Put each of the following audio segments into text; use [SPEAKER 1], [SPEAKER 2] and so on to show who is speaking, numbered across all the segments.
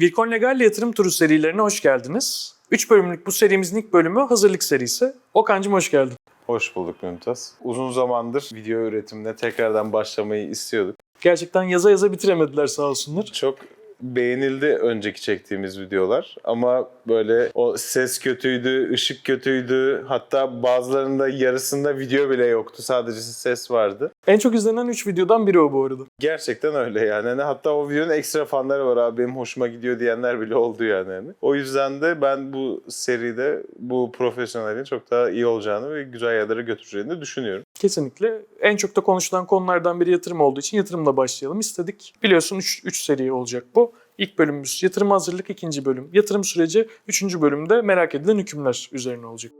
[SPEAKER 1] Vilkon Legal Yatırım Turu serilerine hoş geldiniz. 3 bölümlük bu serimizin ilk bölümü hazırlık serisi. Okan'cım hoş geldin.
[SPEAKER 2] Hoş bulduk Mümtaz. Uzun zamandır video üretimine tekrardan başlamayı istiyorduk.
[SPEAKER 1] Gerçekten yaza yaza bitiremediler sağ olsunlar.
[SPEAKER 2] Çok beğenildi önceki çektiğimiz videolar ama böyle o ses kötüydü, ışık kötüydü. Hatta bazılarında yarısında video bile yoktu. Sadece ses vardı.
[SPEAKER 1] En çok izlenen 3 videodan biri o bu arada.
[SPEAKER 2] Gerçekten öyle yani. Hani hatta o videonun ekstra fanları var abi benim hoşuma gidiyor diyenler bile oldu yani. Hani. O yüzden de ben bu seride bu profesyonelin çok daha iyi olacağını ve güzel yerlere götüreceğini düşünüyorum.
[SPEAKER 1] Kesinlikle en çok da konuşulan konulardan biri yatırım olduğu için yatırımla başlayalım istedik. Biliyorsun 3 seri olacak bu. İlk bölümümüz yatırım hazırlık, ikinci bölüm yatırım süreci, üçüncü bölümde merak edilen hükümler üzerine olacak.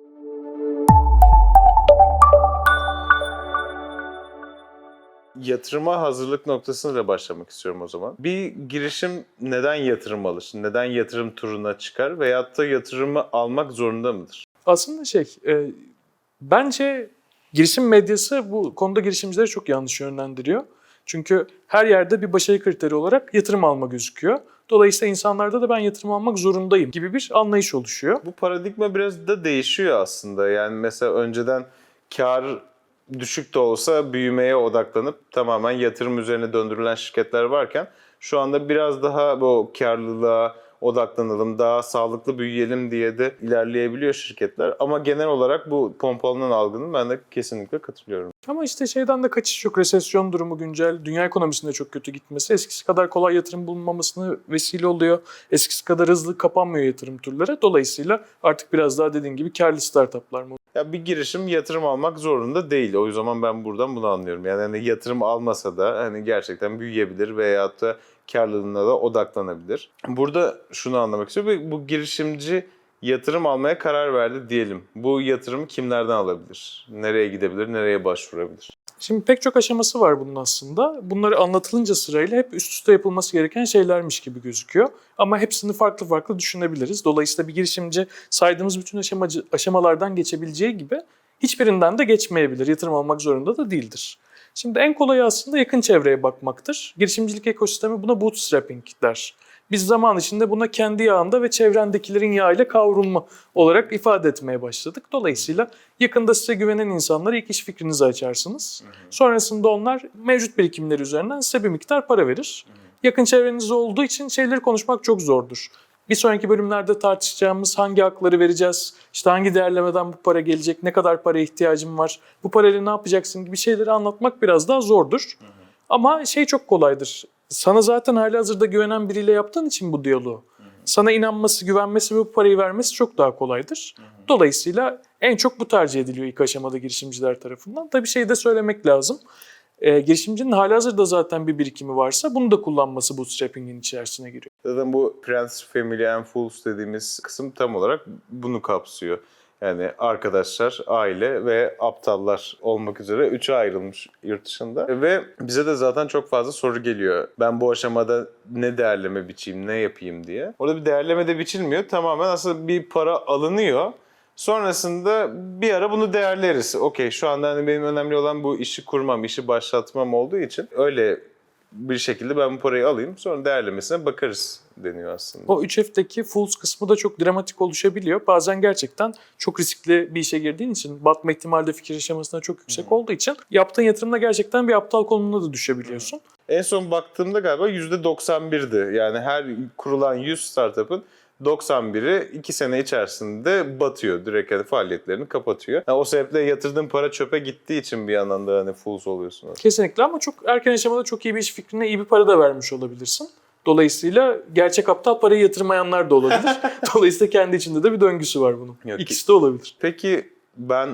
[SPEAKER 2] Yatırıma hazırlık noktasıyla başlamak istiyorum o zaman. Bir girişim neden yatırım alır? Neden yatırım turuna çıkar? Veyahut da yatırımı almak zorunda mıdır?
[SPEAKER 1] Aslında şey, e, bence girişim medyası bu konuda girişimcileri çok yanlış yönlendiriyor. Çünkü her yerde bir başarı kriteri olarak yatırım alma gözüküyor. Dolayısıyla insanlarda da ben yatırım almak zorundayım gibi bir anlayış oluşuyor.
[SPEAKER 2] Bu paradigma biraz da değişiyor aslında. Yani mesela önceden kar düşük de olsa büyümeye odaklanıp tamamen yatırım üzerine döndürülen şirketler varken şu anda biraz daha bu karlılığa odaklanalım, daha sağlıklı büyüyelim diye de ilerleyebiliyor şirketler. Ama genel olarak bu pompalanan algının ben de kesinlikle katılıyorum.
[SPEAKER 1] Ama işte şeyden de kaçış yok. Resesyon durumu güncel. Dünya ekonomisinde çok kötü gitmesi. Eskisi kadar kolay yatırım bulunmamasına vesile oluyor. Eskisi kadar hızlı kapanmıyor yatırım turları. Dolayısıyla artık biraz daha dediğin gibi karlı startuplar mı?
[SPEAKER 2] Ya bir girişim yatırım almak zorunda değil. O zaman ben buradan bunu anlıyorum. Yani hani yatırım almasa da hani gerçekten büyüyebilir veyahut da karlılığına da odaklanabilir. Burada şunu anlamak istiyorum. Bu girişimci yatırım almaya karar verdi diyelim. Bu yatırımı kimlerden alabilir? Nereye gidebilir? Nereye başvurabilir?
[SPEAKER 1] Şimdi pek çok aşaması var bunun aslında. Bunları anlatılınca sırayla hep üst üste yapılması gereken şeylermiş gibi gözüküyor. Ama hepsini farklı farklı düşünebiliriz. Dolayısıyla bir girişimci saydığımız bütün aşamacı, aşamalardan geçebileceği gibi hiçbirinden de geçmeyebilir. Yatırım almak zorunda da değildir. Şimdi en kolayı aslında yakın çevreye bakmaktır. Girişimcilik ekosistemi buna bootstrapping der. Biz zaman içinde buna kendi yağında ve çevrendekilerin yağıyla kavrulma olarak ifade etmeye başladık. Dolayısıyla yakında size güvenen insanlara ilk iş fikrinizi açarsınız. Sonrasında onlar mevcut birikimleri üzerinden size bir miktar para verir. Yakın çevrenizde olduğu için şeyleri konuşmak çok zordur. Bir sonraki bölümlerde tartışacağımız hangi hakları vereceğiz, işte hangi değerlemeden bu para gelecek, ne kadar paraya ihtiyacım var, bu parayla ne yapacaksın gibi şeyleri anlatmak biraz daha zordur. Ama şey çok kolaydır. Sana zaten hali hazırda güvenen biriyle yaptığın için bu diyaloğu. Sana inanması, güvenmesi ve bu parayı vermesi çok daha kolaydır. Dolayısıyla en çok bu tercih ediliyor ilk aşamada girişimciler tarafından. Tabii şey de söylemek lazım. Ee, girişimcinin hali hazırda zaten bir birikimi varsa bunu da kullanması bootstrapping'in içerisine giriyor.
[SPEAKER 2] Zaten bu Friends, Family and Fools dediğimiz kısım tam olarak bunu kapsıyor. Yani arkadaşlar, aile ve aptallar olmak üzere üçe ayrılmış yurt dışında. Ve bize de zaten çok fazla soru geliyor. Ben bu aşamada ne değerleme biçeyim, ne yapayım diye. Orada bir değerleme de biçilmiyor. Tamamen aslında bir para alınıyor. Sonrasında bir ara bunu değerleriz. Okey şu anda hani benim önemli olan bu işi kurmam, işi başlatmam olduğu için öyle bir şekilde ben bu parayı alayım sonra değerlemesine bakarız deniyor aslında.
[SPEAKER 1] O 3F'deki fools kısmı da çok dramatik oluşabiliyor. Bazen gerçekten çok riskli bir işe girdiğin için batma ihtimali de fikir aşamasında çok yüksek olduğu için yaptığın yatırımda gerçekten bir aptal konumuna da düşebiliyorsun.
[SPEAKER 2] En son baktığımda galiba %91'di. Yani her kurulan 100 startup'ın 91'i 2 sene içerisinde batıyor. Direkt hani faaliyetlerini kapatıyor. Yani o sebeple yatırdığın para çöpe gittiği için bir yandan da hani fools oluyorsun.
[SPEAKER 1] Kesinlikle ama çok erken aşamada çok iyi bir iş fikrine iyi bir para da vermiş olabilirsin. Dolayısıyla gerçek aptal parayı yatırmayanlar da olabilir. Dolayısıyla kendi içinde de bir döngüsü var bunun.
[SPEAKER 2] Yok.
[SPEAKER 1] İkisi de olabilir.
[SPEAKER 2] Peki ben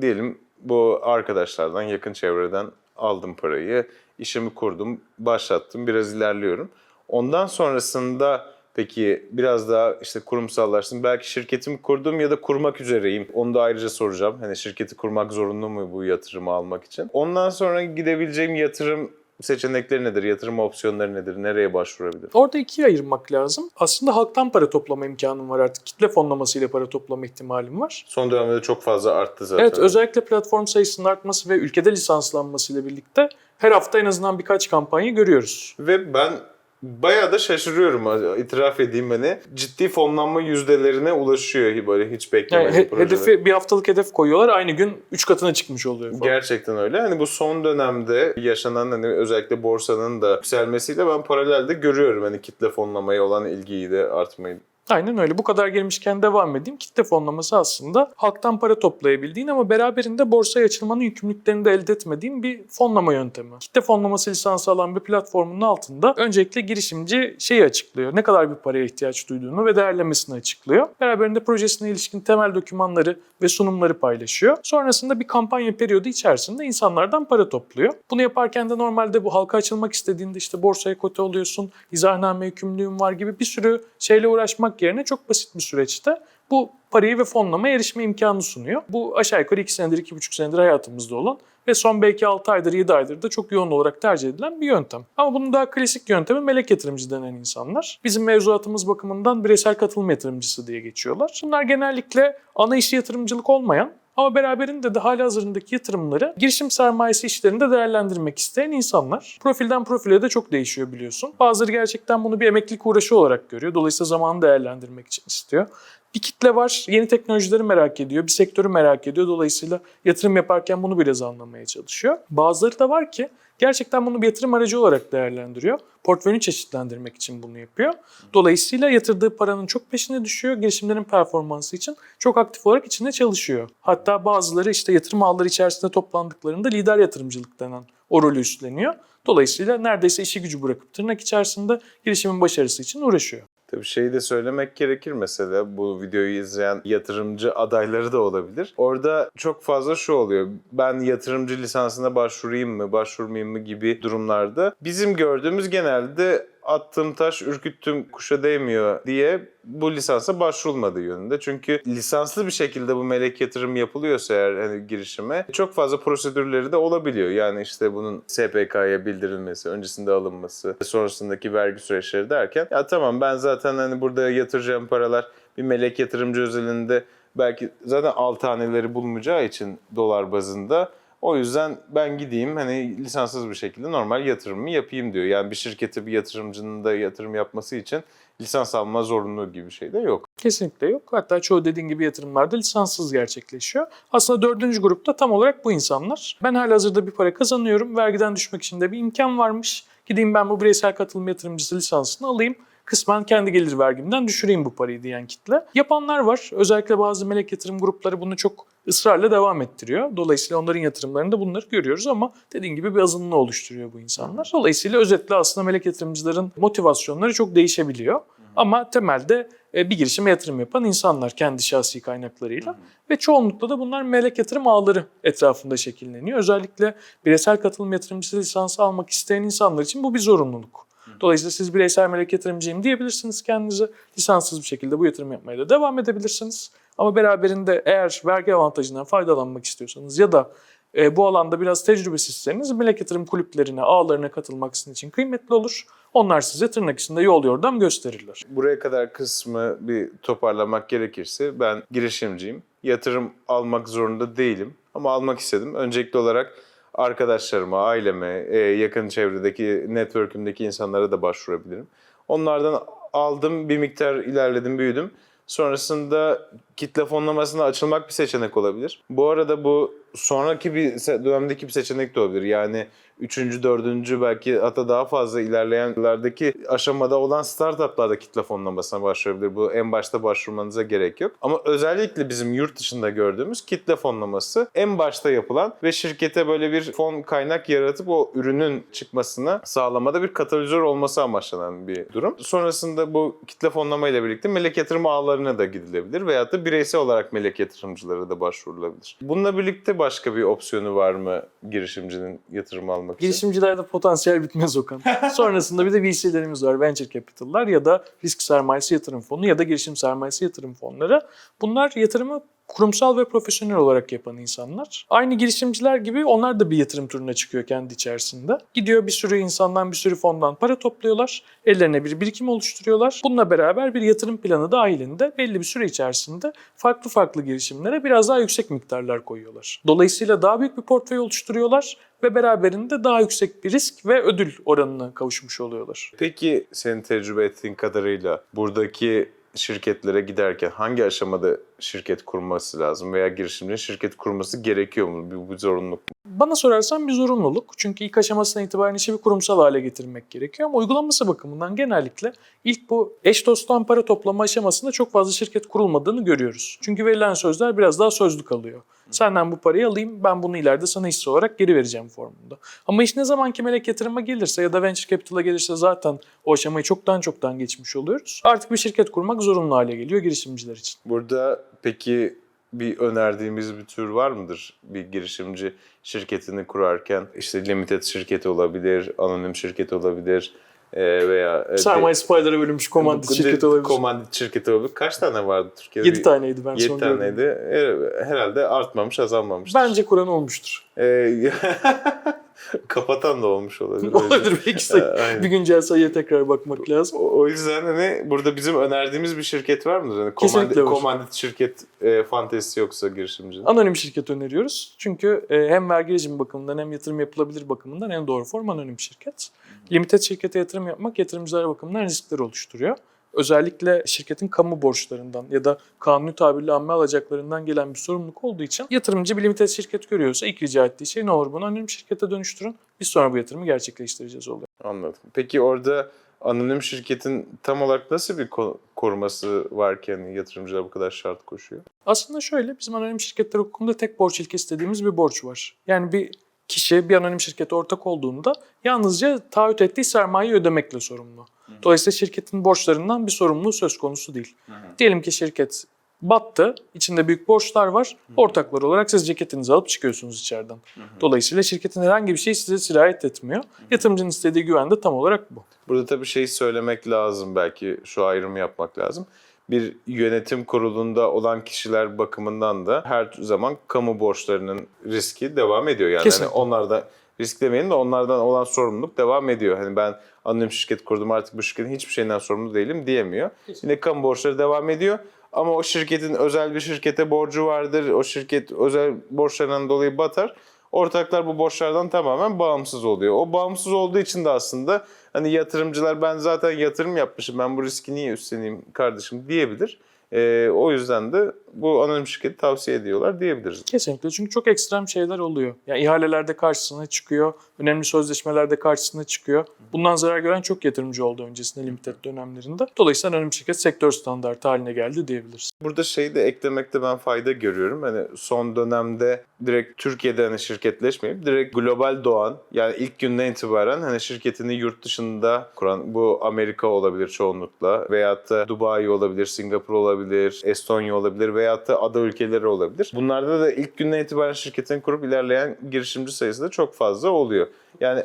[SPEAKER 2] diyelim bu arkadaşlardan, yakın çevreden aldım parayı, işimi kurdum, başlattım, biraz ilerliyorum. Ondan sonrasında peki biraz daha işte kurumsallaştım. Belki şirketimi kurdum ya da kurmak üzereyim. Onu da ayrıca soracağım. Hani şirketi kurmak zorunlu mu bu yatırımı almak için? Ondan sonra gidebileceğim yatırım seçenekleri nedir? Yatırım opsiyonları nedir? Nereye başvurabilirim?
[SPEAKER 1] Orada ikiye ayırmak lazım. Aslında halktan para toplama imkanım var artık. Kitle fonlamasıyla para toplama ihtimalim var.
[SPEAKER 2] Son dönemde çok fazla arttı zaten.
[SPEAKER 1] Evet özellikle platform sayısının artması ve ülkede lisanslanmasıyla birlikte her hafta en azından birkaç kampanya görüyoruz.
[SPEAKER 2] Ve ben Bayağı da şaşırıyorum itiraf edeyim hani. Ciddi fonlanma yüzdelerine ulaşıyor böyle hiç
[SPEAKER 1] Yani
[SPEAKER 2] beklemediğim
[SPEAKER 1] he- hedefi bir haftalık hedef koyuyorlar. Aynı gün 3 katına çıkmış oluyor falan.
[SPEAKER 2] Gerçekten öyle. Hani bu son dönemde yaşanan hani özellikle borsanın da yükselmesiyle ben paralelde görüyorum hani kitle fonlamaya olan ilgiyi de artmayı.
[SPEAKER 1] Aynen öyle. Bu kadar gelmişken devam edeyim. Kitle fonlaması aslında halktan para toplayabildiğin ama beraberinde borsaya açılmanın yükümlülüklerini de elde etmediğin bir fonlama yöntemi. Kitle fonlaması lisansı alan bir platformun altında öncelikle girişimci şeyi açıklıyor. Ne kadar bir paraya ihtiyaç duyduğunu ve değerlemesini açıklıyor. Beraberinde projesine ilişkin temel dokümanları ve sunumları paylaşıyor. Sonrasında bir kampanya periyodu içerisinde insanlardan para topluyor. Bunu yaparken de normalde bu halka açılmak istediğinde işte borsaya kote oluyorsun, izahname yükümlülüğün var gibi bir sürü şeyle uğraşmak yerine çok basit bir süreçte bu parayı ve fonlamaya erişme imkanı sunuyor. Bu aşağı yukarı 2 senedir, 2,5 senedir hayatımızda olan ve son belki 6 aydır, 7 aydır da çok yoğun olarak tercih edilen bir yöntem. Ama bunun daha klasik yöntemi melek yatırımcı denen insanlar. Bizim mevzuatımız bakımından bireysel katılım yatırımcısı diye geçiyorlar. Bunlar genellikle ana işi yatırımcılık olmayan ama beraberinde de hali hazırındaki yatırımları girişim sermayesi işlerinde değerlendirmek isteyen insanlar. Profilden profile de çok değişiyor biliyorsun. Bazıları gerçekten bunu bir emeklilik uğraşı olarak görüyor. Dolayısıyla zamanı değerlendirmek için istiyor. Bir kitle var, yeni teknolojileri merak ediyor, bir sektörü merak ediyor. Dolayısıyla yatırım yaparken bunu biraz anlamaya çalışıyor. Bazıları da var ki gerçekten bunu bir yatırım aracı olarak değerlendiriyor. Portföyünü çeşitlendirmek için bunu yapıyor. Dolayısıyla yatırdığı paranın çok peşine düşüyor. Girişimlerin performansı için çok aktif olarak içinde çalışıyor. Hatta bazıları işte yatırım ağları içerisinde toplandıklarında lider yatırımcılık denen o rolü üstleniyor. Dolayısıyla neredeyse işi gücü bırakıp tırnak içerisinde girişimin başarısı için uğraşıyor.
[SPEAKER 2] Tabii şeyi de söylemek gerekir mesela bu videoyu izleyen yatırımcı adayları da olabilir. Orada çok fazla şu oluyor. Ben yatırımcı lisansına başvurayım mı, başvurmayayım mı gibi durumlarda bizim gördüğümüz genelde attığım taş ürküttüm kuşa değmiyor diye bu lisansa başvurulmadığı yönünde. Çünkü lisanslı bir şekilde bu melek yatırım yapılıyorsa eğer hani girişime çok fazla prosedürleri de olabiliyor. Yani işte bunun SPK'ya bildirilmesi, öncesinde alınması, sonrasındaki vergi süreçleri derken ya tamam ben zaten hani burada yatıracağım paralar bir melek yatırımcı özelinde belki zaten alt taneleri bulmayacağı için dolar bazında o yüzden ben gideyim hani lisanssız bir şekilde normal yatırımımı yapayım diyor. Yani bir şirkete bir yatırımcının da yatırım yapması için lisans alma zorunluluğu gibi bir şey de yok.
[SPEAKER 1] Kesinlikle yok. Hatta çoğu dediğin gibi yatırımlarda lisanssız gerçekleşiyor. Aslında dördüncü grupta tam olarak bu insanlar. Ben hala hazırda bir para kazanıyorum. Vergiden düşmek için de bir imkan varmış. Gideyim ben bu bireysel katılım yatırımcısı lisansını alayım. Kısmen kendi gelir vergimden düşüreyim bu parayı diyen kitle. Yapanlar var. Özellikle bazı melek yatırım grupları bunu çok ısrarla devam ettiriyor. Dolayısıyla onların yatırımlarında bunları görüyoruz ama dediğin gibi bir azınlığı oluşturuyor bu insanlar. Dolayısıyla özetle aslında melek yatırımcıların motivasyonları çok değişebiliyor. Ama temelde e, bir girişime yatırım yapan insanlar kendi şahsi kaynaklarıyla ve çoğunlukla da bunlar melek yatırım ağları etrafında şekilleniyor. Özellikle bireysel katılım yatırımcısı lisansı almak isteyen insanlar için bu bir zorunluluk. Dolayısıyla siz bireysel melek yatırımcıyım diyebilirsiniz kendinize. Lisanssız bir şekilde bu yatırım yapmaya da devam edebilirsiniz. Ama beraberinde eğer vergi avantajından faydalanmak istiyorsanız ya da e, bu alanda biraz tecrübesizseniz melek yatırım kulüplerine, ağlarına katılmak sizin için kıymetli olur. Onlar size tırnak içinde yol yordam gösterirler.
[SPEAKER 2] Buraya kadar kısmı bir toparlamak gerekirse ben girişimciyim. Yatırım almak zorunda değilim ama almak istedim. Öncelikli olarak arkadaşlarıma, aileme, e, yakın çevredeki network'ümdeki insanlara da başvurabilirim. Onlardan aldım, bir miktar ilerledim, büyüdüm. Sonrasında kitle fonlamasına açılmak bir seçenek olabilir. Bu arada bu sonraki bir dönemdeki bir seçenek de olabilir. Yani üçüncü, dördüncü belki hatta daha fazla ilerleyenlerdeki aşamada olan startuplar da kitle fonlamasına başvurabilir. Bu en başta başvurmanıza gerek yok. Ama özellikle bizim yurt dışında gördüğümüz kitle fonlaması en başta yapılan ve şirkete böyle bir fon kaynak yaratıp o ürünün çıkmasına sağlamada bir katalizör olması amaçlanan bir durum. Sonrasında bu kitle fonlama ile birlikte melek yatırım ağlarına da gidilebilir veyahut da bireysel olarak melek yatırımcılara da başvurulabilir. Bununla birlikte başka bir opsiyonu var mı girişimcinin yatırım almak için?
[SPEAKER 1] Girişimcilerde potansiyel bitmez Okan. Sonrasında bir de VC'lerimiz var. Venture Capital'lar ya da risk sermayesi yatırım fonu ya da girişim sermayesi yatırım fonları. Bunlar yatırımı kurumsal ve profesyonel olarak yapan insanlar. Aynı girişimciler gibi onlar da bir yatırım turuna çıkıyor kendi içerisinde. Gidiyor bir sürü insandan, bir sürü fondan para topluyorlar. Ellerine bir birikim oluşturuyorlar. Bununla beraber bir yatırım planı dahilinde belli bir süre içerisinde farklı farklı girişimlere biraz daha yüksek miktarlar koyuyorlar. Dolayısıyla daha büyük bir portföy oluşturuyorlar ve beraberinde daha yüksek bir risk ve ödül oranına kavuşmuş oluyorlar.
[SPEAKER 2] Peki senin tecrübe ettiğin kadarıyla buradaki şirketlere giderken hangi aşamada şirket kurması lazım veya girişimcinin şirket kurması gerekiyor mu? Bu bir zorunluluk mu?
[SPEAKER 1] Bana sorarsan bir zorunluluk. Çünkü ilk aşamasından itibaren işi bir kurumsal hale getirmek gerekiyor. Ama uygulanması bakımından genellikle ilk bu eş dosttan para toplama aşamasında çok fazla şirket kurulmadığını görüyoruz. Çünkü verilen sözler biraz daha sözlü kalıyor. Senden bu parayı alayım, ben bunu ileride sana hisse olarak geri vereceğim formunda. Ama iş ne zaman ki melek yatırıma gelirse ya da venture capital'a gelirse zaten o aşamayı çoktan çoktan geçmiş oluyoruz. Artık bir şirket kurmak zorunlu hale geliyor girişimciler için.
[SPEAKER 2] Burada peki bir önerdiğimiz bir tür var mıdır? Bir girişimci şirketini kurarken işte limited şirketi olabilir, anonim şirket olabilir e, veya
[SPEAKER 1] Sermaye Spider'a bölünmüş komandit şirketi olabilir.
[SPEAKER 2] Komandit şirketi olabilir. Kaç tane vardı Türkiye'de?
[SPEAKER 1] 7 taneydi ben
[SPEAKER 2] 7
[SPEAKER 1] son
[SPEAKER 2] taneydi. E, Herhalde artmamış, azalmamış.
[SPEAKER 1] Bence kuran olmuştur.
[SPEAKER 2] E, kapatan da olmuş olabilir.
[SPEAKER 1] Olabilir belki
[SPEAKER 2] aynen.
[SPEAKER 1] bir güncel sayıya tekrar bakmak lazım.
[SPEAKER 2] O o yüzden hani burada bizim önerdiğimiz bir şirket var mıdır? Hani
[SPEAKER 1] Kesinlikle
[SPEAKER 2] komandit, komandit şirket e, fantezisi yoksa girişimcinin.
[SPEAKER 1] Anonim şirket öneriyoruz. Çünkü e, hem vergi rejimi bakımından hem yatırım yapılabilir bakımından en doğru form anonim şirket. Limited şirkete yatırım yapmak yatırımcılar bakımından riskler oluşturuyor. Özellikle şirketin kamu borçlarından ya da kanuni tabirle amme alacaklarından gelen bir sorumluluk olduğu için yatırımcı bir limited şirket görüyorsa ilk rica ettiği şey ne olur bunu anonim şirkete dönüştürün. Biz sonra bu yatırımı gerçekleştireceğiz oluyor.
[SPEAKER 2] Anladım. Peki orada anonim şirketin tam olarak nasıl bir ko- koruması varken yatırımcılar bu kadar şart koşuyor?
[SPEAKER 1] Aslında şöyle bizim anonim şirketler hukukunda tek borç ilkesi dediğimiz bir borç var. Yani bir kişi bir anonim şirkete ortak olduğunda yalnızca taahhüt ettiği sermayeyi ödemekle sorumlu. Dolayısıyla şirketin borçlarından bir sorumluluğu söz konusu değil. Diyelim ki şirket battı, içinde büyük borçlar var. Ortaklar olarak siz ceketinizi alıp çıkıyorsunuz içeriden. Dolayısıyla şirketin herhangi bir şey size sirayet etmiyor. Yatırımcının istediği güven de tam olarak bu.
[SPEAKER 2] Burada tabii şey söylemek lazım belki şu ayrımı yapmak lazım. Bir yönetim kurulunda olan kişiler bakımından da her zaman kamu borçlarının riski devam ediyor. Yani hani
[SPEAKER 1] Kesinlikle.
[SPEAKER 2] onlar da risk demeyelim de onlardan olan sorumluluk devam ediyor. Hani ben anonim şirket kurdum artık bu şirketin hiçbir şeyinden sorumlu değilim diyemiyor. Yine kamu borçları devam ediyor. Ama o şirketin özel bir şirkete borcu vardır. O şirket özel borçlarından dolayı batar. Ortaklar bu borçlardan tamamen bağımsız oluyor. O bağımsız olduğu için de aslında hani yatırımcılar ben zaten yatırım yapmışım ben bu riski niye üstleneyim kardeşim diyebilir. Ee, o yüzden de bu anonim şirketi tavsiye ediyorlar diyebiliriz.
[SPEAKER 1] Kesinlikle çünkü çok ekstrem şeyler oluyor. Yani ihalelerde karşısına çıkıyor, önemli sözleşmelerde karşısına çıkıyor. Bundan zarar gören çok yatırımcı oldu öncesinde limited dönemlerinde. Dolayısıyla anonim şirket sektör standartı haline geldi diyebiliriz.
[SPEAKER 2] Burada şeyi de eklemekte ben fayda görüyorum. Hani son dönemde direkt Türkiye'de hani şirketleşmeyip direkt global doğan yani ilk günden itibaren hani şirketini yurt dışında kuran bu Amerika olabilir çoğunlukla veyahut da Dubai olabilir, Singapur olabilir, Estonya olabilir veyahut da ada ülkeleri olabilir. Bunlarda da ilk günden itibaren şirketini kurup ilerleyen girişimci sayısı da çok fazla oluyor. Yani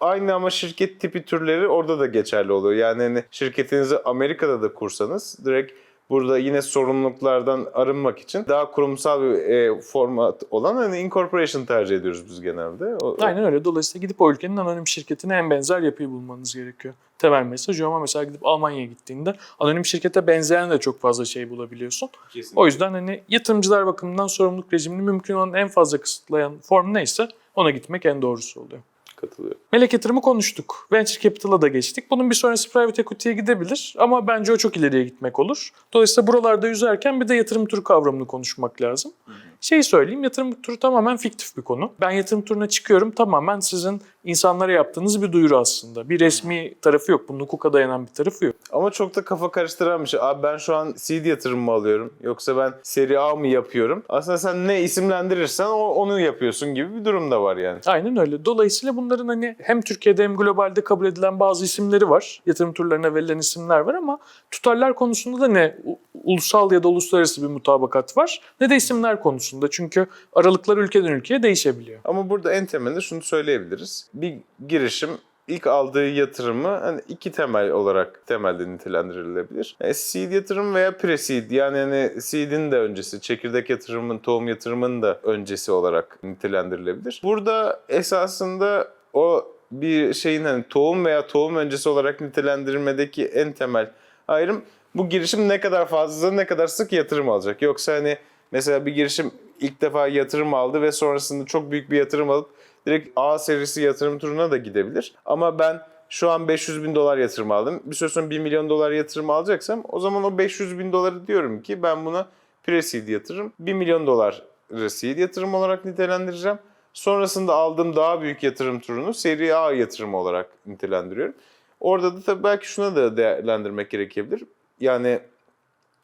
[SPEAKER 2] aynı ama şirket tipi türleri orada da geçerli oluyor. Yani hani şirketinizi Amerika'da da kursanız direkt burada yine sorumluluklardan arınmak için daha kurumsal bir e, format olan hani incorporation tercih ediyoruz biz genelde. O-
[SPEAKER 1] Aynen öyle. Dolayısıyla gidip o ülkenin anonim şirketine en benzer yapıyı bulmanız gerekiyor. Temel mesaj ama mesela gidip Almanya'ya gittiğinde anonim şirkete benzeyen de çok fazla şey bulabiliyorsun. O yüzden hani yatırımcılar bakımından sorumluluk rejimini mümkün olan en fazla kısıtlayan form neyse ona gitmek en doğrusu oluyor.
[SPEAKER 2] Katılıyorum.
[SPEAKER 1] Melek yatırımı konuştuk. Venture Capital'a da geçtik. Bunun bir sonrası private equity'ye gidebilir ama bence o çok ileriye gitmek olur. Dolayısıyla buralarda yüzerken bir de yatırım turu kavramını konuşmak lazım. Şeyi söyleyeyim, yatırım turu tamamen fiktif bir konu. Ben yatırım turuna çıkıyorum tamamen sizin insanlara yaptığınız bir duyuru aslında. Bir resmi tarafı yok, bunun hukuka dayanan bir tarafı yok.
[SPEAKER 2] Ama çok da kafa karıştıran bir şey. Abi ben şu an seed yatırım mı alıyorum yoksa ben seri A mı yapıyorum? Aslında sen ne isimlendirirsen o- onu yapıyorsun gibi bir durum da var yani.
[SPEAKER 1] Aynen öyle. Dolayısıyla bunların hani hem Türkiye'de hem globalde kabul edilen bazı isimleri var. Yatırım turlarına verilen isimler var ama tutarlar konusunda da ne ulusal ya da uluslararası bir mutabakat var ne de isimler konusunda. Çünkü aralıklar ülkeden ülkeye değişebiliyor.
[SPEAKER 2] Ama burada en temelinde şunu söyleyebiliriz. Bir girişim ilk aldığı yatırımı hani iki temel olarak temelde nitelendirilebilir. E, seed yatırım veya pre-seed yani hani seed'in de öncesi, çekirdek yatırımın, tohum yatırımın da öncesi olarak nitelendirilebilir. Burada esasında o bir şeyin hani tohum veya tohum öncesi olarak nitelendirmedeki en temel ayrım bu girişim ne kadar fazla ne kadar sık yatırım alacak. Yoksa hani mesela bir girişim ilk defa yatırım aldı ve sonrasında çok büyük bir yatırım alıp direkt A serisi yatırım turuna da gidebilir. Ama ben şu an 500 bin dolar yatırım aldım. Bir süre sonra 1 milyon dolar yatırım alacaksam o zaman o 500 bin doları diyorum ki ben buna pre-seed yatırım 1 milyon dolar seed yatırım olarak nitelendireceğim. Sonrasında aldığım daha büyük yatırım turunu seri A yatırım olarak nitelendiriyorum. Orada da tabii belki şuna da değerlendirmek gerekebilir. Yani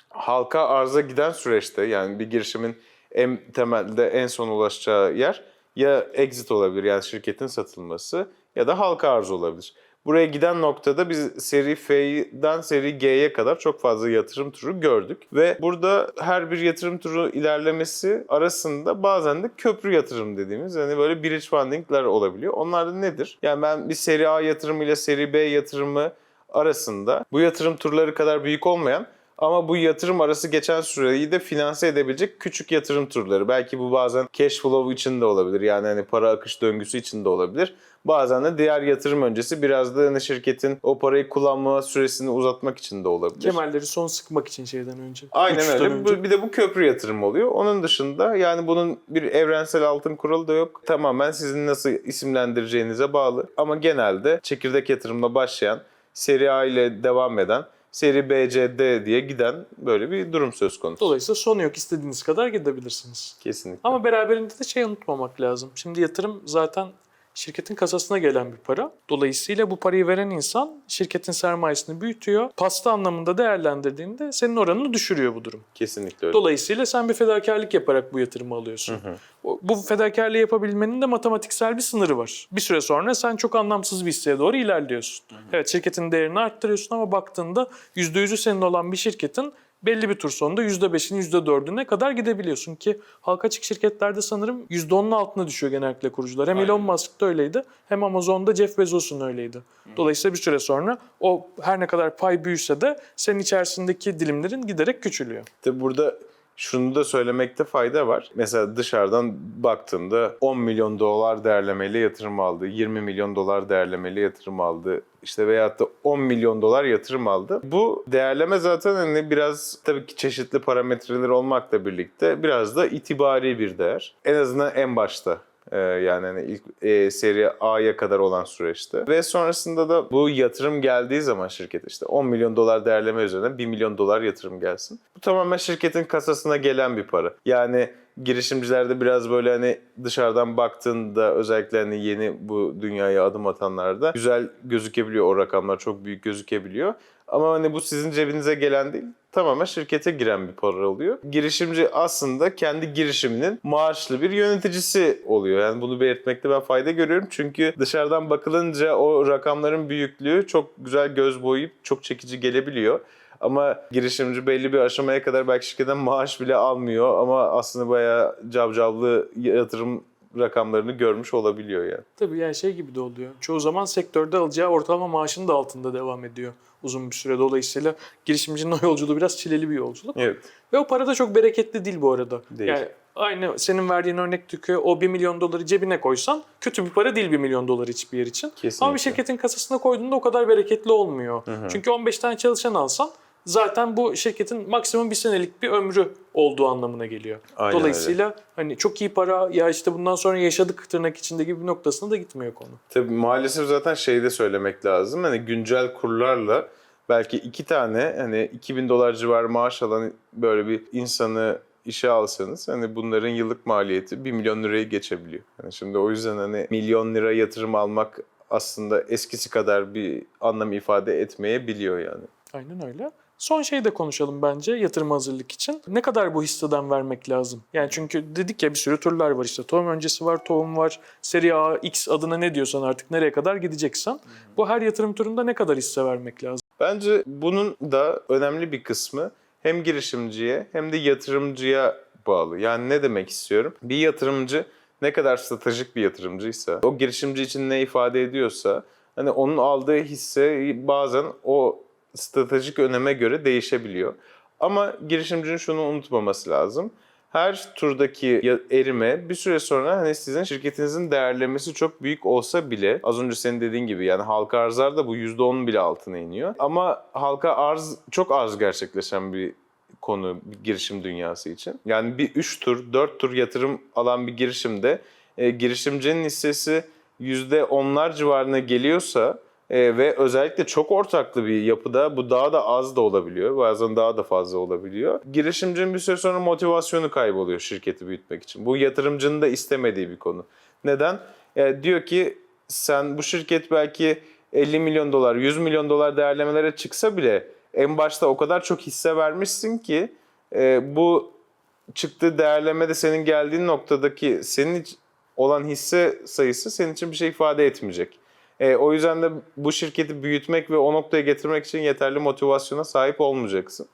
[SPEAKER 2] halka arza giden süreçte yani bir girişimin en temelde en son ulaşacağı yer ya exit olabilir yani şirketin satılması ya da halka arz olabilir. Buraya giden noktada biz seri F'den seri G'ye kadar çok fazla yatırım turu gördük. Ve burada her bir yatırım turu ilerlemesi arasında bazen de köprü yatırım dediğimiz yani böyle bridge fundingler olabiliyor. Onlar da nedir? Yani ben bir seri A yatırımı ile seri B yatırımı arasında bu yatırım turları kadar büyük olmayan ama bu yatırım arası geçen süreyi de finanse edebilecek küçük yatırım turları. Belki bu bazen cash flow için de olabilir. Yani hani para akış döngüsü için de olabilir. Bazen de diğer yatırım öncesi biraz da hani şirketin o parayı kullanma süresini uzatmak için de olabilir.
[SPEAKER 1] Kemerleri son sıkmak için şeyden önce.
[SPEAKER 2] Aynen öyle.
[SPEAKER 1] önce.
[SPEAKER 2] Bir de bu köprü yatırım oluyor. Onun dışında yani bunun bir evrensel altın kuralı da yok. Tamamen sizin nasıl isimlendireceğinize bağlı. Ama genelde çekirdek yatırımla başlayan, seri A ile devam eden, seri B, C, D diye giden böyle bir durum söz konusu.
[SPEAKER 1] Dolayısıyla sonu yok. istediğiniz kadar gidebilirsiniz.
[SPEAKER 2] Kesinlikle.
[SPEAKER 1] Ama beraberinde de şey unutmamak lazım. Şimdi yatırım zaten şirketin kasasına gelen bir para. Dolayısıyla bu parayı veren insan şirketin sermayesini büyütüyor. Pasta anlamında değerlendirdiğinde senin oranını düşürüyor bu durum.
[SPEAKER 2] Kesinlikle öyle.
[SPEAKER 1] Dolayısıyla sen bir fedakarlık yaparak bu yatırımı alıyorsun. O- Bu fedakarlığı yapabilmenin de matematiksel bir sınırı var. Bir süre sonra sen çok anlamsız bir hisseye doğru ilerliyorsun. Evet şirketin değerini arttırıyorsun ama baktığında %100'ü senin olan bir şirketin belli bir tur sonunda %5'in %4'üne kadar gidebiliyorsun ki halka açık şirketlerde sanırım %10'un altına düşüyor genellikle kurucular. Hem Elon Musk'ta öyleydi hem Amazon'da Jeff Bezos'un öyleydi. Dolayısıyla bir süre sonra o her ne kadar pay büyüse de senin içerisindeki dilimlerin giderek küçülüyor.
[SPEAKER 2] Tabi burada şunu da söylemekte fayda var. Mesela dışarıdan baktığında 10 milyon dolar değerlemeyle yatırım aldı, 20 milyon dolar değerlemeyle yatırım aldı. işte veyahut da 10 milyon dolar yatırım aldı. Bu değerleme zaten hani biraz tabii ki çeşitli parametreler olmakla birlikte biraz da itibari bir değer. En azından en başta ee, yani hani ilk e, seri A'ya kadar olan süreçte. Ve sonrasında da bu yatırım geldiği zaman şirket işte 10 milyon dolar değerleme üzerine 1 milyon dolar yatırım gelsin. Bu tamamen şirketin kasasına gelen bir para. Yani girişimcilerde biraz böyle hani dışarıdan baktığında özellikle hani yeni bu dünyaya adım atanlarda güzel gözükebiliyor o rakamlar çok büyük gözükebiliyor. Ama hani bu sizin cebinize gelen değil tamamen şirkete giren bir para oluyor. Girişimci aslında kendi girişiminin maaşlı bir yöneticisi oluyor. Yani bunu belirtmekte ben fayda görüyorum. Çünkü dışarıdan bakılınca o rakamların büyüklüğü çok güzel göz boyayıp çok çekici gelebiliyor. Ama girişimci belli bir aşamaya kadar belki şirketten maaş bile almıyor ama aslında bayağı cavcavlı yatırım rakamlarını görmüş olabiliyor yani.
[SPEAKER 1] Tabii yani şey gibi de oluyor. Çoğu zaman sektörde alacağı ortalama maaşın da altında devam ediyor uzun bir süre. Dolayısıyla girişimcinin o yolculuğu biraz çileli bir yolculuk.
[SPEAKER 2] Evet.
[SPEAKER 1] Ve o para da çok bereketli değil bu arada.
[SPEAKER 2] Değil.
[SPEAKER 1] Yani aynı senin verdiğin örnekteki o 1 milyon doları cebine koysan kötü bir para değil 1 milyon dolar hiçbir yer için.
[SPEAKER 2] Kesinlikle.
[SPEAKER 1] Ama bir şirketin kasasına koyduğunda o kadar bereketli olmuyor. Çünkü 15 tane çalışan alsan zaten bu şirketin maksimum bir senelik bir ömrü olduğu anlamına geliyor.
[SPEAKER 2] Aynen
[SPEAKER 1] Dolayısıyla hani çok iyi para ya işte bundan sonra yaşadık tırnak içinde gibi bir noktasına da gitmiyor konu.
[SPEAKER 2] Tabii maalesef zaten şey de söylemek lazım. Hani güncel kurlarla belki iki tane hani 2000 dolar civarı maaş alan böyle bir insanı işe alsanız hani bunların yıllık maliyeti 1 milyon lirayı geçebiliyor. Yani şimdi o yüzden hani milyon lira yatırım almak aslında eskisi kadar bir anlam ifade etmeyebiliyor yani.
[SPEAKER 1] Aynen öyle. Son şeyi de konuşalım bence yatırım hazırlık için. Ne kadar bu hisseden vermek lazım? Yani çünkü dedik ya bir sürü türler var işte. Tohum öncesi var, tohum var. Seri A, X adına ne diyorsan artık nereye kadar gideceksen. Bu her yatırım turunda ne kadar hisse vermek lazım?
[SPEAKER 2] Bence bunun da önemli bir kısmı hem girişimciye hem de yatırımcıya bağlı. Yani ne demek istiyorum? Bir yatırımcı ne kadar stratejik bir yatırımcıysa, o girişimci için ne ifade ediyorsa hani onun aldığı hisse bazen o stratejik öneme göre değişebiliyor. Ama girişimcinin şunu unutmaması lazım. Her turdaki erime bir süre sonra hani sizin şirketinizin değerlemesi çok büyük olsa bile az önce senin dediğin gibi yani halka arzlarda bu %10'un bile altına iniyor. Ama halka arz çok az gerçekleşen bir konu bir girişim dünyası için. Yani bir 3 tur, 4 tur yatırım alan bir girişimde e, girişimcinin hissesi %10'lar civarına geliyorsa e, ve özellikle çok ortaklı bir yapıda bu daha da az da olabiliyor. Bazen daha da fazla olabiliyor. Girişimcinin bir süre sonra motivasyonu kayboluyor şirketi büyütmek için. Bu yatırımcının da istemediği bir konu. Neden? E, diyor ki sen bu şirket belki 50 milyon dolar, 100 milyon dolar değerlemelere çıksa bile en başta o kadar çok hisse vermişsin ki e, bu çıktığı değerlemede senin geldiğin noktadaki senin olan hisse sayısı senin için bir şey ifade etmeyecek. E, o yüzden de bu şirketi büyütmek ve o noktaya getirmek için yeterli motivasyona sahip olmayacaksın.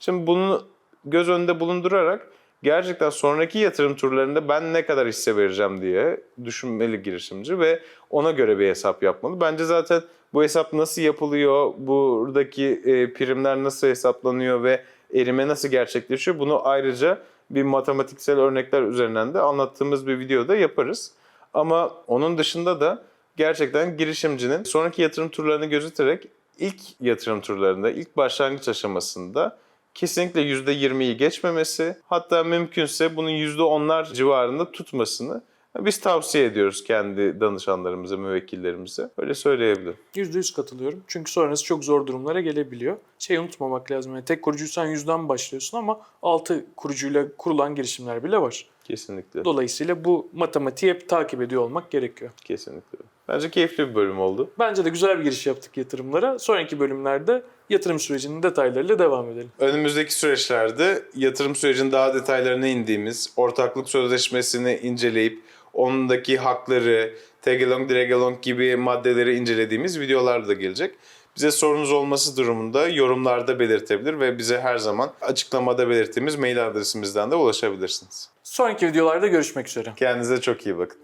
[SPEAKER 2] Şimdi bunu göz önünde bulundurarak gerçekten sonraki yatırım turlarında ben ne kadar hisse vereceğim diye düşünmeli girişimci ve ona göre bir hesap yapmalı. Bence zaten bu hesap nasıl yapılıyor, buradaki e, primler nasıl hesaplanıyor ve erime nasıl gerçekleşiyor bunu ayrıca bir matematiksel örnekler üzerinden de anlattığımız bir videoda yaparız. Ama onun dışında da gerçekten girişimcinin sonraki yatırım turlarını gözeterek ilk yatırım turlarında, ilk başlangıç aşamasında kesinlikle %20'yi geçmemesi, hatta mümkünse bunun %10'lar civarında tutmasını biz tavsiye ediyoruz kendi danışanlarımıza, müvekkillerimize. Öyle söyleyebilirim.
[SPEAKER 1] %100 katılıyorum. Çünkü sonrası çok zor durumlara gelebiliyor. Şey unutmamak lazım. Yani tek kurucuysan yüzden başlıyorsun ama 6 kurucuyla kurulan girişimler bile var.
[SPEAKER 2] Kesinlikle.
[SPEAKER 1] Dolayısıyla bu matematiği hep takip ediyor olmak gerekiyor.
[SPEAKER 2] Kesinlikle. Bence keyifli bir bölüm oldu.
[SPEAKER 1] Bence de güzel bir giriş yaptık yatırımlara. Sonraki bölümlerde yatırım sürecinin detaylarıyla devam edelim.
[SPEAKER 2] Önümüzdeki süreçlerde yatırım sürecinin daha detaylarına indiğimiz, ortaklık sözleşmesini inceleyip ondaki hakları, tag-along, drag-along gibi maddeleri incelediğimiz videolar da gelecek. Bize sorunuz olması durumunda yorumlarda belirtebilir ve bize her zaman açıklamada belirttiğimiz mail adresimizden de ulaşabilirsiniz.
[SPEAKER 1] Sonraki videolarda görüşmek üzere.
[SPEAKER 2] Kendinize çok iyi bakın.